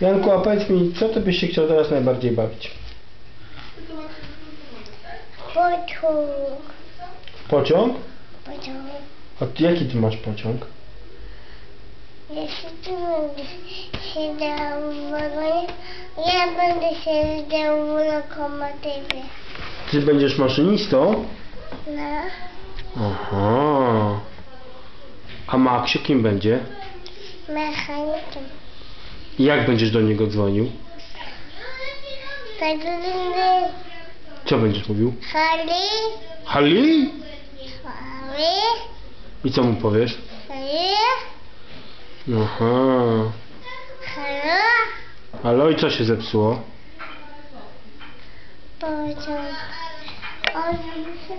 Janku, a powiedz mi, co ty byś się chciał teraz najbardziej bawić? Pociąg. Pociąg? Pociąg. A ty, jaki ty masz pociąg? Jeśli ty będziesz siedział w wagonie, ja będę siedział w lokomotywie. Ty będziesz maszynistą? No, Aha. A Maksiu kim będzie? mechanikiem. Jak będziesz do niego dzwonił? Co będziesz mówił? Hali, Hali? hali, I co mu powiesz? hali, Aha. halo, Halo, i co się zepsuło? pociąg. On się